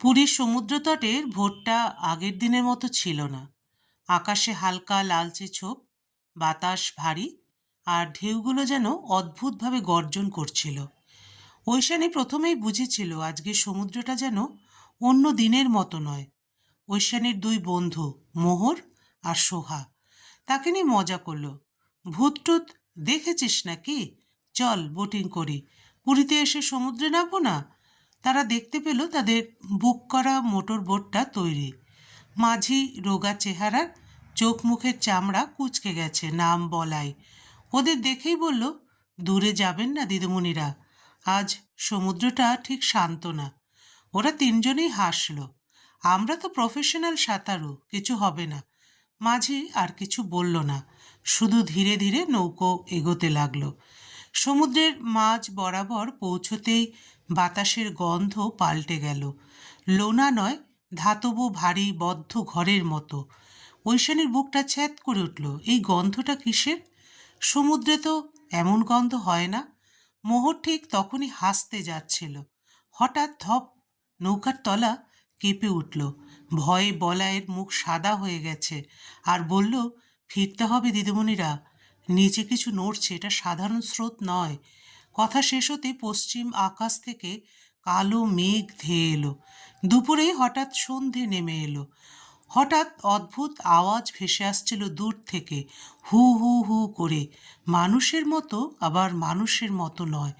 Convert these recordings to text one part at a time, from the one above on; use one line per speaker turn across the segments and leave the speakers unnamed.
পুরীর সমুদ্রতটের ভোরটা আগের দিনের মতো ছিল না। আকাশে হালকা লালচে ছোপ, বাতাস ভারী, আর ঢেউগুলো যেন অদ্ভুতভাবে গর্জন করছিল। ঐশানী প্রথমেই বুঝেছিল আজকে সমুদ্রটা যেন অন্য দিনের মতো নয়। ঐশানীর দুই বন্ধু, মোহর আর সোহা, তাকে নিয়ে মজা করল। ভূতটুত, দেখেছিস নাকি? চল বোটিং করি। পুরীতে এসে সমুদ্রে নামবো না? তারা দেখতে পেল তাদের বুক করা মোটর বোটটা তৈরি। মাঝি রোগা চেহারার চোখ মুখের চামড়া কুচকে গেছে নাম বলাই। ওদের দেখেই বলল, দূরে যাবেন না দিদিমণিরা, আজ সমুদ্রটা ঠিক শান্ত না। ওরা তিনজনেই হাসলো, আমরা তো প্রফেশনাল সাঁতারু, কিছু হবে না। মাঝি আর কিছু বলল না, শুধু ধীরে ধীরে নৌকো এগোতে লাগল। সমুদ্রের মাঝ বরাবর পৌঁছতেই বাতাসের গন্ধ পাল্টে গেল। লোনা নয় ধাতব ভারী বদ্ধ ঘরের মতো। ঐশানীর বুকটা ছ্যাদ করে উঠল, এই গন্ধটা কিসের? সমুদ্রে তো এমন গন্ধ হয় না। মোহর ঠিক তখনই হাসতে যাচ্ছিল। হঠাৎ ধপ, নৌকার তলা কেঁপে উঠল। ভয়ে বলায়ের মুখ সাদা হয়ে গেছে। আর বলল, ফিরতে হবে দিদিমণিরা। নিচে কিছু নড়ছে, এটা সাধারণ স্রোত নয়। কথা শেষ হতে পশ্চিম আকাশ থেকে কালো মেঘ ধেয়ে এলো। দুপুরে হঠাৎ সন্ধে নেমে এলো। হঠাৎ অদ্ভুত আওয়াজ ভেসে আসছিল দূর থেকে। হু হু হু করে। মানুষের মতো, আবার মানুষের মতো নয়,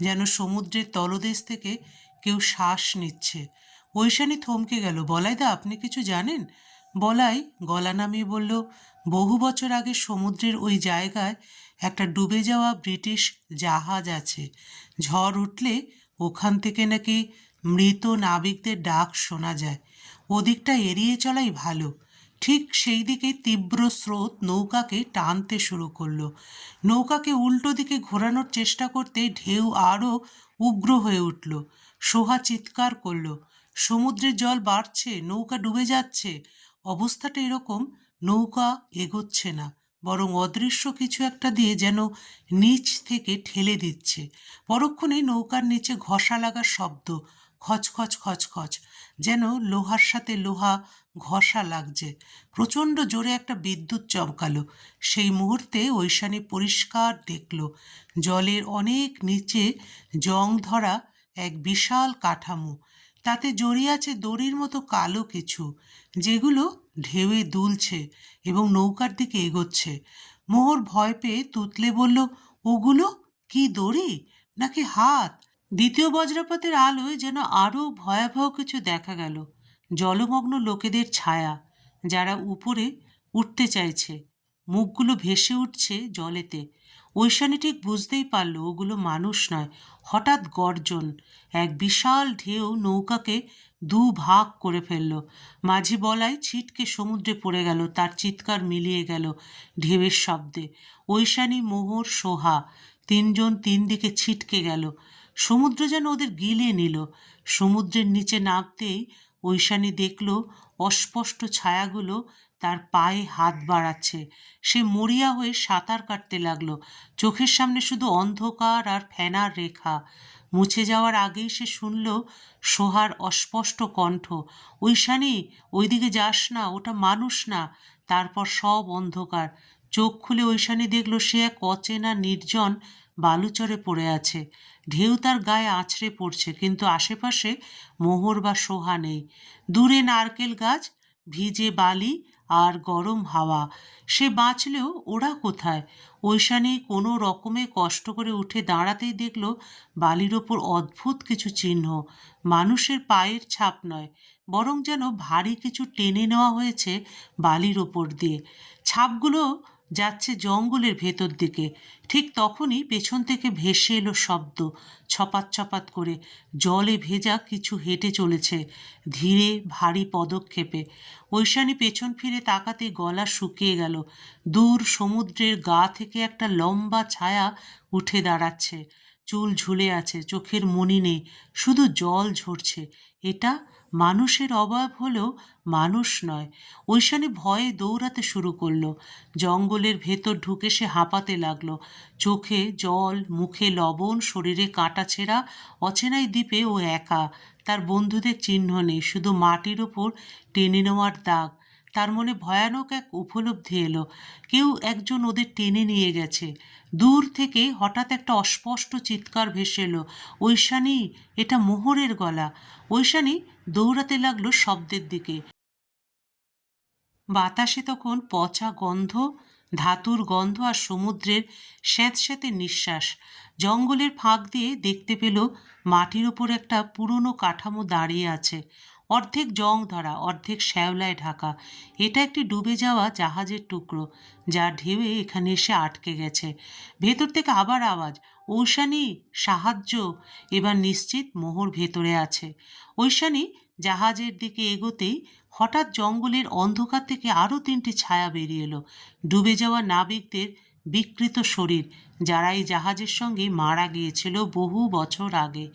যেন সমুদ্রের তলদেশ থেকে কেউ শ্বাস নিচ্ছে। ঐশানী থমকে গেল। বলাইদা, আপনি কিছু জানেন? বলাই গলা নামিয়ে বলল, বহু বছর আগে সমুদ্রের ওই জায়গায় একটা ডুবে যাওয়া ব্রিটিশ জাহাজ আছে। ঝড় উঠলে ওখান থেকে নাকি মৃত নাবিকদের ডাক শোনা যায়। ওদিকটা এড়িয়ে চলাই ভালো। ঠিক সেই দিকে তীব্র স্রোত নৌকাকে টানতে শুরু করল। নৌকাকে উল্টো দিকে ঘোরানোর চেষ্টা করতে ঢেউ আরও উগ্র হয়ে উঠল। সোহা চিৎকার করল, সমুদ্রের জল বাড়ছে, নৌকা ডুবে যাচ্ছে। অবস্থাটা এরকম, নৌকা এগোচ্ছে না, বরং অদৃশ্য কিছু একটা দিয়ে যেন নিচ থেকে ঠেলে দিচ্ছে। পরক্ষণে নৌকার নিচে ঘষা লাগার শব্দ খচখচ খচখচ যেন লোহার সাথে লোহা ঘষা লাগছে। প্রচণ্ড জোরে একটা বিদ্যুৎ চমকালো। সেই মুহূর্তে ঐশানী পরিষ্কার দেখল, জলের অনেক নিচে জং ধরা এক বিশাল কাঠামো। তাতে জড়িয়ে আছে দড়ির মতো কালো কিছু, যেগুলো ঢেউয়ে দুলছে এবং নৌকার দিকে এগোচ্ছে। মোহর ভয় পেয়ে তুতলে বলল, ওগুলো কি দড়ি? নাকি হাত? দ্বিতীয় বজ্রপাতের আলোয় যেন আরও ভয়াবহ কিছু দেখা গেল। জলমগ্ন লোকেদের ছায়া, যারা উপরে উঠতে চাইছে। মুখগুলো ভেসে উঠছে জলেতে। ঐশানী ঠিক বুঝতেই পারল ওগুলো মানুষ নয়, হঠাৎ গর্জন। এক বিশাল ঢেউ নৌকাকে দু ভাগ করে ফেলল। মাঝি বলায় ছিটকে সমুদ্রে পড়ে গেল, তার চিৎকার মিলিয়ে গেল ঢেউয়ের শব্দে। ঐশানী মোহর, সোহা, তিনজন তিন দিকে ছিটকে গেল। সমুদ্র যেন ওদের গিলে নিল। সমুদ্রের নিচে নামতেই ঐশানী দেখল অস্পষ্ট ছায়াগুলো তার পায়ে হাত বাড়াচ্ছে। সে মরিয়া হয়ে সাঁতার কাটতে লাগল। চোখের সামনে শুধু অন্ধকার আর ফেনার রেখা। মুছে যাওয়ার আগেই সে শুনল সোহার অস্পষ্ট কণ্ঠ। ঐশানী, ওইদিকে যাস না, ওটা মানুষ না। তারপর সব অন্ধকার। চোখ খুলে ঐশানী দেখল সে এক অচেনা নির্জন বালুচরে পড়ে আছে। ঢেউ তার গায়ে আছড়ে পড়ছে, কিন্তু আশেপাশে মোহর বা সোহা নেই। দূরে নারকেল গাছ ভিজে বালি আর গরম হাওয়া। সে বাঁচলেও ওরা কোথায়? ওইশানে কোনো রকমে কষ্ট করে উঠে দাঁড়াতেই দেখল বালির ওপর অদ্ভুত কিছু চিহ্ন। মানুষের পায়ের ছাপ নয়, বরং যেন ভারী কিছু টেনে নেওয়া হয়েছে বালির ওপর দিয়ে। ছাপগুলো যাচ্ছে জঙ্গলের ভেতর দিকে। ঠিক তখনই পেছন থেকে ভেসে এলো শব্দ। ছপাত ছপাত করে জলে ভেজা কিছু হেঁটে চলেছে ধীরে ভারী পদক্ষেপে। ঐশানী পেছন ফিরে তাকাতে গলা শুকিয়ে গেল। দূর সমুদ্রের গা থেকে একটা লম্বা ছায়া উঠে দাঁড়াচ্ছে। চুল ঝুলে আছে, চোখের মনি নেই, শুধু জল ঝরছে। এটা মানুষের অভাব হলেও মানুষ নয়। ওইশানে ভয়ে দৌড়াতে শুরু করল। জঙ্গলের ভেতর ঢুকে সে হাঁপাতে লাগল। চোখে জল, মুখে লবণ, শরীরে কাটা ছেঁড়া, অচেনাই দ্বীপে ও একা। তার বন্ধুদের চিহ্ন নেই, শুধু মাটির ওপর টেনে নেওয়ার দাগ। তার মনে ভয়ানক এক উপলব্ধি এলো। কেউ একজন ওদের টেনে নিয়ে গেছে। দূর থেকে হঠাৎ একটা অস্পষ্ট চিৎকার ভেসে এলো। ঐশানী, এটা মোহরের গলা। ঐশানী দৌড়াতে লাগল শব্দের দিকে। বাতাসে তখন পচা গন্ধ, ধাতুর গন্ধ আর সমুদ্রের স্যাঁতস্যাঁতে নিঃশ্বাস। জঙ্গলের ফাঁক দিয়ে দেখতে পেল মাটির ওপর একটা পুরনো কাঠামো দাঁড়িয়ে আছে। অর্ধেক জং ধরা অর্ধেক শ্যাওলায় ঢাকা। এটা একটি ডুবে যাওয়া জাহাজের টুকরো, যার ঢেউয়ে এখানে এসে আটকে গেছে। ভেতর থেকে আবার আওয়াজ ঐশানী সাহায্য, এবার নিশ্চিত মোহর ভেতরে আছে। ঐশানী জাহাজের দিকে এগোতেই হঠাৎ জঙ্গলের অন্ধকার থেকে আরও তিনটি ছায়া বেরিয়ে এলো। ডুবে যাওয়া নাবিকদের বিকৃত শরীর, যারা এই জাহাজের সঙ্গে মারা গিয়েছিল বহু বছর আগে।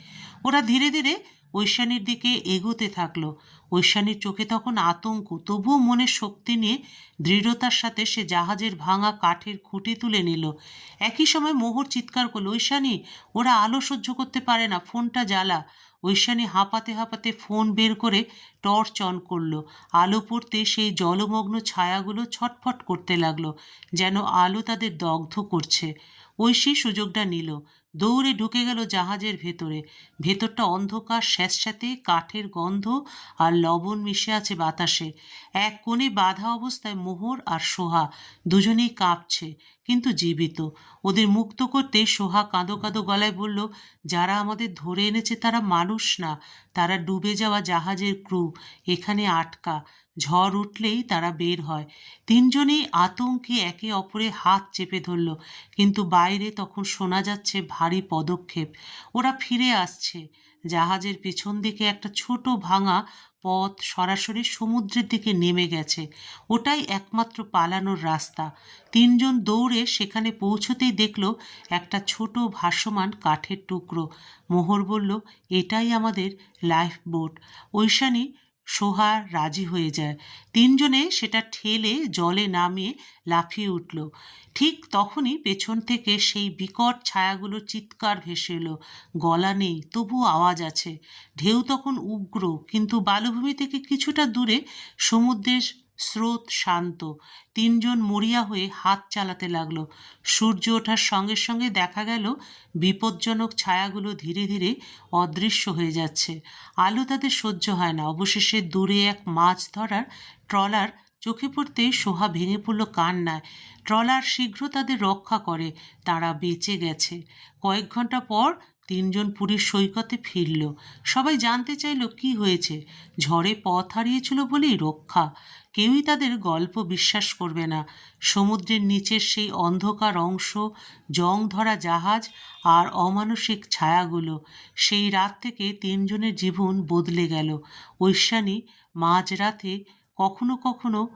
ওরা ধীরে ধীরে ঐশানীর দিকে এগোতে থাকল। ঐশানীর চোখে তখন আতঙ্ক, তবুও মনের শক্তি নিয়ে দৃঢ়তার সাথে সে জাহাজের ভাঙা কাঠের খুঁটি তুলে নিল। একই সময় মোহর চিৎকার করল, ঐশানী, ওরা আলো সহ্য করতে পারে না, ফোনটা জ্বালা। ঐশানী হাঁপাতে হাঁপাতে ফোন বের করে টর্চ অন করল। আলো পড়তে সেই জলমগ্ন ছায়াগুলো ছটফট করতে লাগল, যেন আলো তাদের দগ্ধ করছে। ঐশী সুযোগটা নিল। দৌড়ে ঢুকে গেল জাহাজের ভেতরে। ভেতরটা অন্ধকার, স্যাঁতস্যাঁতে, কাঠের গন্ধ আর লবণ মিশে আছে বাতাসে। এক কোণে বাধা অবস্থায় মোহর আর সোহা দুজনেই কাঁপছে। কিন্তু জীবিত। ওদের মুক্ত করতে সোহা কাঁদো কাঁদো গলায় বলল, যারা আমাদের ধরে এনেছে তারা মানুষ না। তারা ডুবে যাওয়া জাহাজের ক্রু এখানে আটকা। ঝড় উঠলেই তারা বের হয়। তিনজনেই আতঙ্কে একে অপরের হাত চেপে ধরল, কিন্তু বাইরে তখন শোনা যাচ্ছে ভারী পদক্ষেপ। ওরা ফিরে আসছে। জাহাজের পেছন দিকে একটা ছোট ভাঙা পথ সরাসরি সমুদ্রের দিকে নেমে গেছে। ওটাই একমাত্র পালানোর রাস্তা। তিনজন দৌড়ে সেখানে পৌঁছতেই দেখল একটা ছোট ভাসমান কাঠের টুকরো। মোহর বলল, এটাই আমাদের লাইফ বোট ঐশানী সোহা রাজি হয়ে যায়। তিনজনে সেটা ঠেলে জলে নামিয়ে লাফিয়ে উঠল। ঠিক তখনই পেছন থেকে সেই বিকট ছায়াগুলো চিৎকার ভেসে এলো। গলা নেই তবু আওয়াজ আছে। ঢেউ তখন উগ্র, কিন্তু বালুভূমি থেকে কিছুটা দূরে সমুদ্রের স্রোত শান্ত। তিনজন মরিয়া হয়ে হাত চালাতে লাগল। সূর্য ওঠার সঙ্গে সঙ্গে দেখা গেল, বিপজ্জনক ছায়াগুলো ধীরে ধীরে অদৃশ্য হয়ে যাচ্ছে। আলো তাদের সহ্য হয় না। অবশেষে দূরে এক মাছ ধরার ট্রলার চোখে পড়তেই সোহা ভেঙে পড়ল কান্নায়। ট্রলার শীঘ্র তাদের রক্ষা করে। তারা বেঁচে গেছে। কয়েক ঘণ্টা পর তিনজন পুরীর সৈকতে ফিরল। সবাই জানতে চাইল, কি হয়েছে? ঝড়ে পথ হারিয়েছিল বলেই রক্ষা। কেউই তাদের গল্প বিশ্বাস করবে না। সমুদ্রের নিচের সেই অন্ধকার অংশ, জং ধরা জাহাজ আর অমানসিক ছায়াগুলো, সেই রাত থেকে তিনজনের জীবন বদলে গেল। ঐশানী মাঝরাতে কখনো কখনো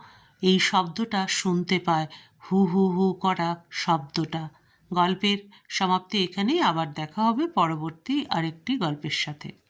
এই শব্দটা শুনতে পায়, হু হু হু করা শব্দটা। গল্পের সমাপ্তি এখানেই। আবার দেখা হবে পরবর্তী আরেকটি গল্পের সাথে।